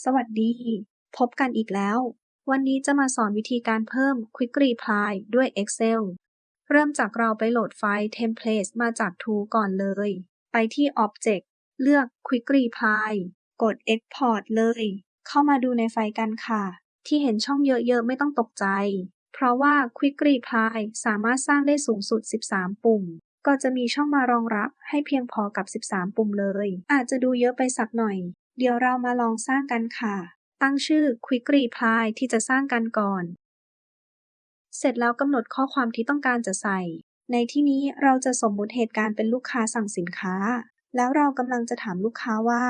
สวัสดี พบกันอีกแล้ว วันนี้จะมาสอนวิธีการเพิ่ม Quick Reply ด้วย Excel เริ่มจากเราไปโหลดไฟล์ Templates มาจาก Tool ก่อนเลย ไปที่ Object เลือก Quick Reply กด Export เลย เข้ามาดูในไฟล์กันค่ะ ที่เห็นช่องเยอะๆ ไม่ต้องตกใจ เพราะว่า Quick Reply สามารถสร้างได้สูงสุด 13 ปุ่มก็จะมีช่องมารองรับให้เพียงพอกับ 13 ปุ่มเลย อาจจะดูเยอะไปสักหน่อย เดี๋ยวเรามาลองสร้างกันค่ะ ตั้งชื่อ Quick Reply ที่จะสร้างกันก่อน เสร็จแล้วกำหนดข้อความที่ต้องการจะใส่ ในที่นี้เราจะสมมุติเหตุการณ์เป็นลูกค้าสั่งสินค้า แล้วเรากำลังจะถามลูกค้าว่า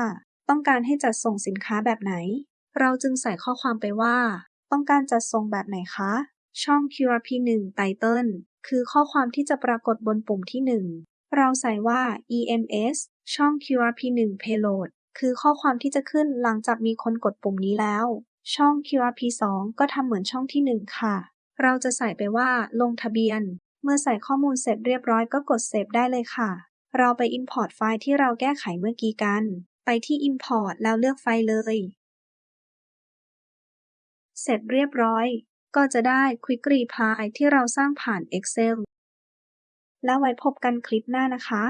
ต้องการให้จัดส่งสินค้าแบบไหน เราจึงใส่ข้อความไปว่า ต้องการจัดส่งแบบไหนคะ ช่อง QRP 1 Title คือข้อความที่จะปรากฏบนปุ่มที่ 1 เราใส่ว่า EMS ช่อง QRP 1 Payload คือข้อความที่จะขึ้นหลังจากมีคนกดปุ่มนี้แล้ว ช่อง QRP 2 ก็ทำเหมือนช่องที่ 1 ค่ะ เราจะใส่ไปว่าลงทะเบียน เมื่อใส่ข้อมูลเสร็จเรียบร้อยก็กด Save ได้เลยค่ะ เราไป Import ไฟล์ที่เราแก้ไขเมื่อกี้กัน ไปที่ Import แล้วเลือกไฟล์เลย เสร็จเรียบร้อย ก็จะได้ Quick Reply ที่เราสร้างผ่าน Excel แล้วไว้พบกันคลิปหน้านะคะ